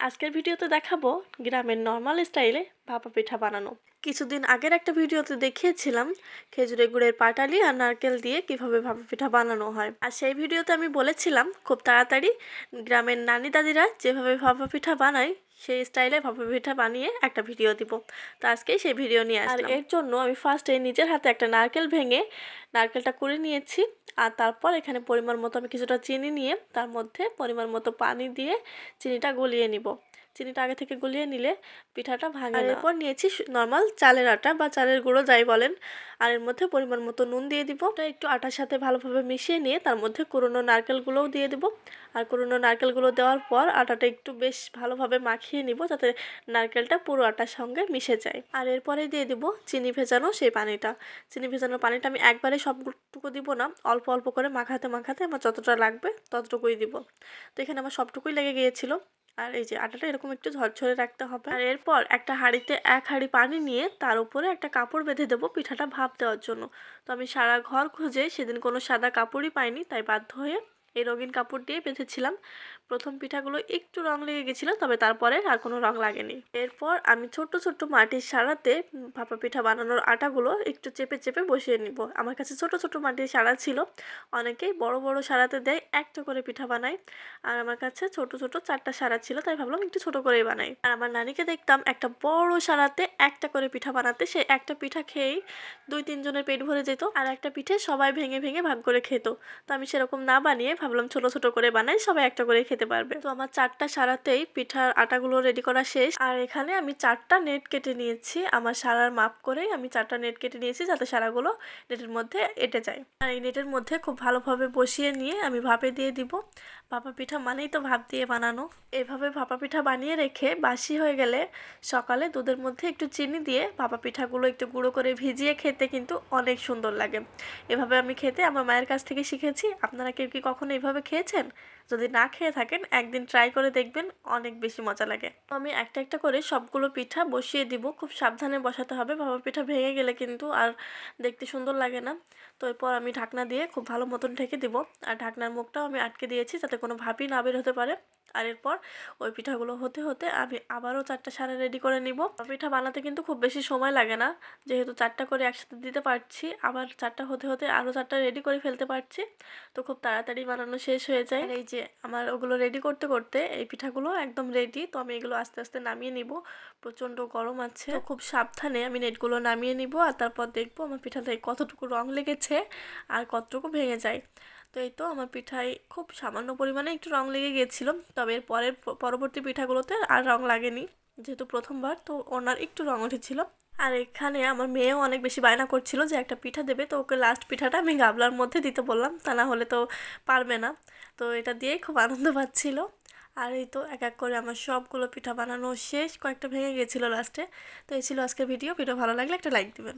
আজকের ভিডিওতে দেখাবো গ্রামের নর্মাল স্টাইলে ভাপা পিঠা বানানো। কিছুদিন আগের একটা ভিডিওতে দেখিয়েছিলাম খেজুরে গুড়ের পাটালি আর নারকেল দিয়ে কীভাবে ভাপা পিঠা বানানো হয়। আর সেই ভিডিওতে আমি বলেছিলাম, খুব তাড়াতাড়ি গ্রামের নানি দাদিরা যেভাবে ভাপা পিঠা বানায় সেই স্টাইলে ভাপে পিঠা বানিয়ে একটা ভিডিও দিব। তো আজকে সেই ভিডিও নিয়ে আসলাম। আর এর জন্য আমি ফার্স্টে নিজের হাতে একটা নারকেল ভেঙে নারকেলটা করে নিয়েছি। আর তারপর এখানে পরিমাণ মতো আমি কিছুটা চিনি নিয়ে তার মধ্যে পরিমাণ মতো পানি দিয়ে চিনিটা গলিয়ে নিব। চিনিটা আগে থেকে গলিয়ে নিলে পিঠাটা ভাঙে আর এরপর নিয়েছি নর্মাল চালের আটা বা চালের গুঁড়ো যাই বলেন। আর এর মধ্যে পরিমাণ মতো নুন দিয়ে দিব। ওটা একটু আটার সাথে ভালোভাবে মিশিয়ে নিয়ে তার মধ্যে কুরোনো নারকেলগুলোও দিয়ে দিব। আর কুরোনো নারকেলগুলো দেওয়ার পর আটাটা একটু বেশ ভালোভাবে মাখিয়ে নিব যাতে নারকেলটা পুরো আটার সঙ্গে মিশে যায়। আর এরপরে দিয়ে দিব চিনি ভেজানো সেই পানিটা। চিনি ভেজানো পানিটা আমি একবারে সবটুকু দিব না। অল্প অল্প করে মাখাতে মাখাতে আমার যতটা লাগবে ততটুকুই দিব। তো এখানে আমার সবটুকুই লেগে গিয়েছিল। আর এই যে আটাটা এরকম একটু ঝরঝরে রাখতে হবে। আর এরপর একটা হাঁড়িতে এক হাঁড়ি পানি নিয়ে তার উপরে একটা কাপড় বেঁধে দেবো পিঠাটা ভাপ দেওয়ার জন্য। তো আমি সারা ঘর খুঁজে সেদিন কোনো সাদা কাপড়ই পাইনি, তাই বাধ্য হয়ে এই রঙিন কাপড় দিয়ে বেঁধেছিলাম। প্রথম পিঠাগুলো একটু রং লেগে গেছিল, তবে তারপরে আর কোনো রং লাগেনি। এরপর আমি ছোট ছোট মাটির সারাতে ভাপা পিঠা বানানোর আটাগুলো একটু চেপে চেপে বসিয়ে নিব। আমার কাছে ছোট ছোট মাটির সারা ছিল। অনেকেই বড় বড় সারাতে দেয়, একটা করে পিঠা বানায়। আর আমার কাছে ছোট ছোট চারটা সারা ছিল, তাই ভাবলাম একটু ছোট করেই বানাই। আর আমার নানিকে দেখতাম একটা বড় সারাতে একটা করে পিঠা বানাতে। সে একটা পিঠা খেয়েই দুই, তিনজনের পেট ভরে যেত। আর একটা পিঠে সবাই ভেঙে ভেঙে ভাগ করে খেত। তো আমি সেরকম না বানিয়ে ভাবলাম ছোট ছোট করে বানাই, সবাই একটা করে খেতে পারবে। তো আমার চারটা সারাতেই পিঠার আটাগুলো রেডি করা শেষ। আর এখানে আমি চারটা নেট কেটে নিয়েছি। আমার সারার মাপ করেই আমি চারটা নেট কেটে নিয়েছি যাতে সারাগুলো নেটের মধ্যে এটে যায়। আর এই নেটের মধ্যে খুব ভালোভাবে বসিয়ে নিয়ে আমি ভাপে দিয়ে দিব। ভাপা পিঠা মানেই তো ভাপ দিয়ে বানানো। এভাবে ভাপা পিঠা বানিয়ে রেখে বাসি হয়ে গেলে সকালে দুধের মধ্যে একটু চিনি দিয়ে ভাপা পিঠাগুলো একটু গুঁড়ো করে ভিজিয়ে খেতে কিন্তু অনেক সুন্দর লাগে। এভাবে আমি খেতে আমার মায়ের কাছ থেকে শিখেছি। আপনারা কেউ কি কখনো এভাবে খেয়েছেন? যদি না খেয়ে থাকেন, একদিন ট্রাই করে দেখবেন অনেক বেশি মজা লাগে। আমি একটা একটা করে সবগুলো পিঠা বসিয়ে দিব। খুব সাবধানে বসাতে হবে। ভাপা পিঠা ভেঙে গেলে কিন্তু আর দেখতে সুন্দর লাগে না। তো এরপর আমি ঢাকনা দিয়ে খুব ভালো মতন ঢেকে দিব। আর ঢাকনার মুখটাও আমি আটকে দিয়েছি যাতে কোনো ভাপই না বের হতে পারে। আর এরপর ওই পিঠাগুলো হতে হতে আমি আবারও চারটা সারা রেডি করে নিব। পিঠা বানাতে কিন্তু খুব বেশি সময় লাগে না। যেহেতু চারটা করে একসাথে দিতে পারছি, আবার চারটা হতে হতে আরও চারটা রেডি করে ফেলতে পারছি, তো খুব তাড়াতাড়ি বানানো শেষ হয়ে যায়। এই যে আমার ওগুলো রেডি করতে করতে এই পিঠাগুলো একদম রেডি তো আমি এগুলো আস্তে আস্তে নামিয়ে নিব। প্রচণ্ড গরম আছে। খুব সাবধানে আমি নেটগুলো নামিয়ে নিব আর তারপর দেখব আমার পিঠাতে কতটুকু রং লেগেছে আর কতটুকু ভেঙে যায়। তো এই তো আমার পিঠায় খুব সামান্য পরিমাণে একটু রং লেগে গিয়েছিল তবে এর পরের পরবর্তী পিঠাগুলোতে আর রং লাগেনি, যেহেতু প্রথমবার, তো ওনার একটু রং উঠেছিল। আর এখানে আমার মেয়েও অনেক বেশি বায়না করছিল যে একটা পিঠা দেবে, তো ওকে লাস্ট পিঠাটা আমি গাবলার মধ্যে দিতে বললাম, তা না হলে তো পারবে না। তো এটা দিয়েই খুব আনন্দ পাচ্ছিল। আর এই তো এক এক করে আমার সবগুলো পিঠা বানানো শেষ, কয়েকটা ভেঙে গিয়েছিল লাস্টে তো এই ছিল আজকের ভিডিও ভিডিও ভালো লাগলে একটা লাইক দিবেন।